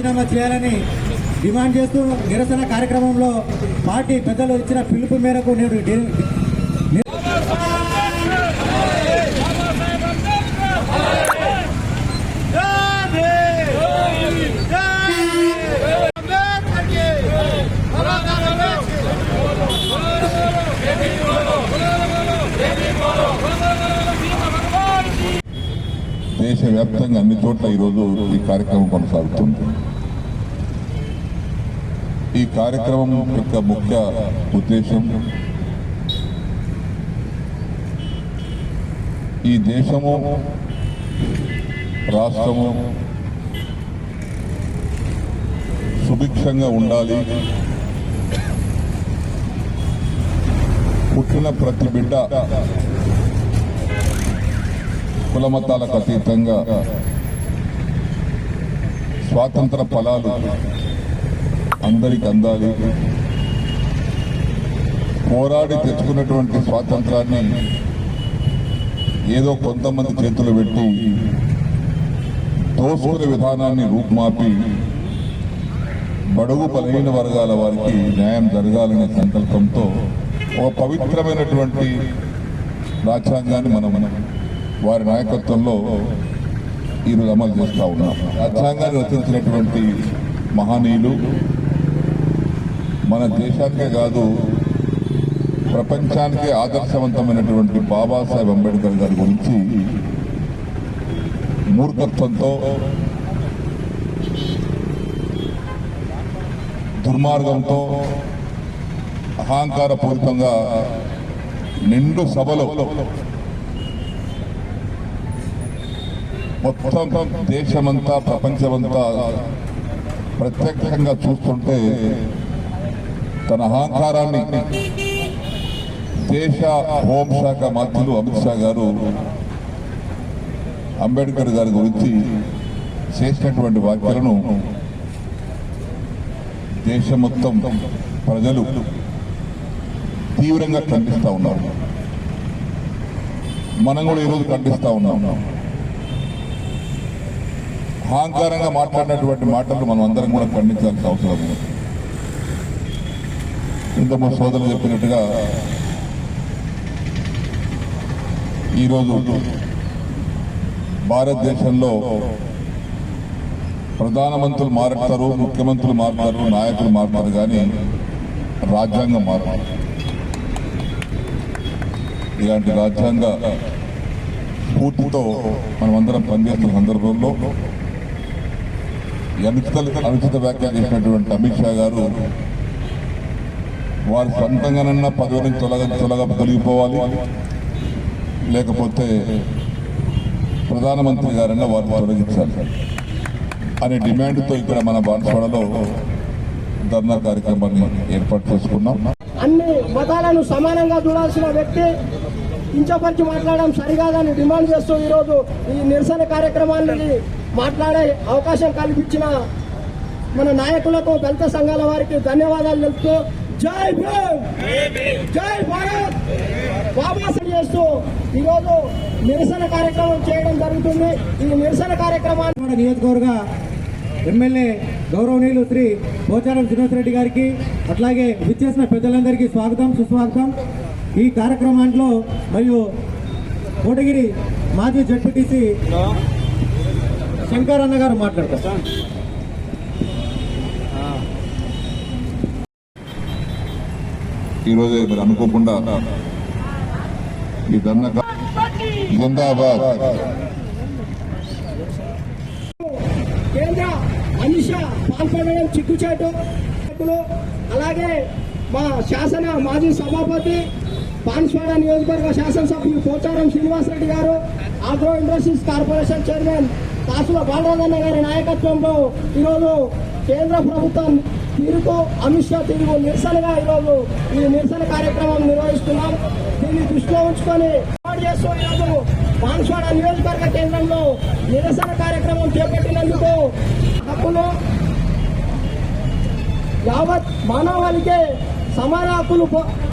రాజీనామా చేయాలని డిమాండ్ చేస్తూ నిరసన కార్యక్రమంలో పార్టీ పెద్దలు ఇచ్చిన పిలుపు మేరకు నేడు దేశవ్యాప్తంగా అన్ని చోట్ల ఈరోజు ఈ కార్యక్రమం కొనసాగుతుంది. ఈ కార్యక్రమం యొక్క ముఖ్య ఉద్దేశం ఈ దేశము రాష్ట్రము సుభిక్షంగా ఉండాలి. పుట్టిన ప్రతి బిడ్డ కులమతాలకు అతీతంగా స్వాతంత్ర ఫలాలు అందరికి అందాలి. పోరాడి తెచ్చుకున్నటువంటి స్వాతంత్రాన్ని ఏదో కొంతమంది చేతులు పెట్టి దోసుకునే విధానాన్ని రూపుమాపి బడుగు బలహీన వర్గాల వారికి న్యాయం జరగాలనే సంకల్పంతో ఒక పవిత్రమైనటువంటి రాజ్యాంగాన్ని మనం మనం వారి నాయకత్వంలో ఈరోజు అమలు చేస్తూ ఉన్నాం. రాజ్యాంగాన్ని రచించినటువంటి మహనీయులు మన దేశానికే కాదు ప్రపంచానికే ఆదర్శవంతమైనటువంటి బాబాసాహెబ్ అంబేద్కర్ గారి గురించి మూర్ఖత్వంతో దుర్మార్గంతో అహంకారపూరితంగా నిండు సభలో మొత్తం దేశమంతా ప్రపంచమంతా ప్రత్యక్షంగా చూస్తుంటే తన అహంకారాన్ని దేశ హోంశాఖ మంత్రులు అమిత్ షా గారు అంబేద్కర్ గారి గురించి చేసినటువంటి వ్యాఖ్యలను దేశం మొత్తం ప్రజలు తీవ్రంగా ఖండిస్తూ ఉన్నారు. మనం కూడా ఈరోజు ఖండిస్తూ ఉన్నాం. అహంకారంగా మాట్లాడినటువంటి మాటలు మనం అందరం కూడా ఖండించాల్సిన అవసరం ఉంది. ఇంత మా సోదరులు చెప్పినట్టుగా ఈరోజు భారతదేశంలో ప్రధానమంత్రులు మారుతారు ముఖ్యమంత్రులు మారుతారు నాయకులు మారుతారు కానీ రాజ్యాంగం మారుతారు ఇలాంటి రాజ్యాంగ స్ఫూర్తితో మనమందరం పనిచేస్తున్న సందర్భంలో అనుచిత అనుచిత వ్యాఖ్యలు చేసినటువంటి అమిత్ షా గారు వారు సొంతంగానన్నా పదవి నుంచి తొలగ తొలగ తొలగిపోవాలి. లేకపోతే ప్రధానమంత్రి గారన్నా వారిని తొలగించాలి అనే డిమాండ్తో ఇక్కడ మన బాన్స్వాడలో ధర్నా కార్యక్రమాన్ని ఏర్పాటు చేసుకున్నాం. అన్ని మతాలను సమానంగా చూడాల్సిన వ్యక్తి కించపరిచి మాట్లాడడం సరికాదని డిమాండ్ చేస్తూ ఈరోజు ఈ నిరసన కార్యక్రమాన్ని మాట్లాడే అవకాశం కల్పించిన మన నాయకులకు దళిత సంఘాల వారికి ధన్యవాదాలు తెలుపుతూ జై భీమ్! జై భారత్! బాబాసాహెబ్ చేస్తూ ఈరోజు నిరసన కార్యక్రమం చేయడం జరుగుతుంది. ఈ నిరసన కార్యక్రమాన్ని విజయవాడ నియోజకవర్గ ఎమ్మెల్యే గౌరవనీయులు శ్రీ పోచారం శ్రీనివాస్ రెడ్డి గారికి అట్లాగే విచ్చేసిన పెద్దలందరికీ స్వాగతం సుస్వాగతం. ఈ కార్యక్రమాంట్లో మరియు కోటగిరి మాజీ జడ్పీటీసీ శంకర్ అన్న గారు మాట్లాడతారు. ఈరోజు మీరు అనుకోకుండా ఈ ధర్నా జిందాబాద్. కేంద్ర అమిత్ షా పాల్పడడం చిక్కుచేటు. అలాగే మా శాసన మాజీ సభాపతి బాన్స్వాడ నియోజకవర్గ శాసనసభ్యులు పోచారం శ్రీనివాసరెడ్డి గారు ఆగ్రో ఇండస్ట్రీస్ కార్పొరేషన్ చైర్మన్ కాసుల బాలరాజన్న గారి నాయకత్వంలో ఈరోజు కేంద్ర ప్రభుత్వం తీరుతో అమిత్ షా తీరుకు నిరసనగా ఈరోజు ఈ నిరసన కార్యక్రమం నిర్వహిస్తున్నాం. దీన్ని దృష్టిలో ఉంచుకొని చేస్తూ ఈరోజు బాన్స్వాడ నియోజకవర్గ కేంద్రంలో నిరసన కార్యక్రమం చేపట్టినందుకు హక్కులు యావత్ మానవాళికే సమాన హక్కులు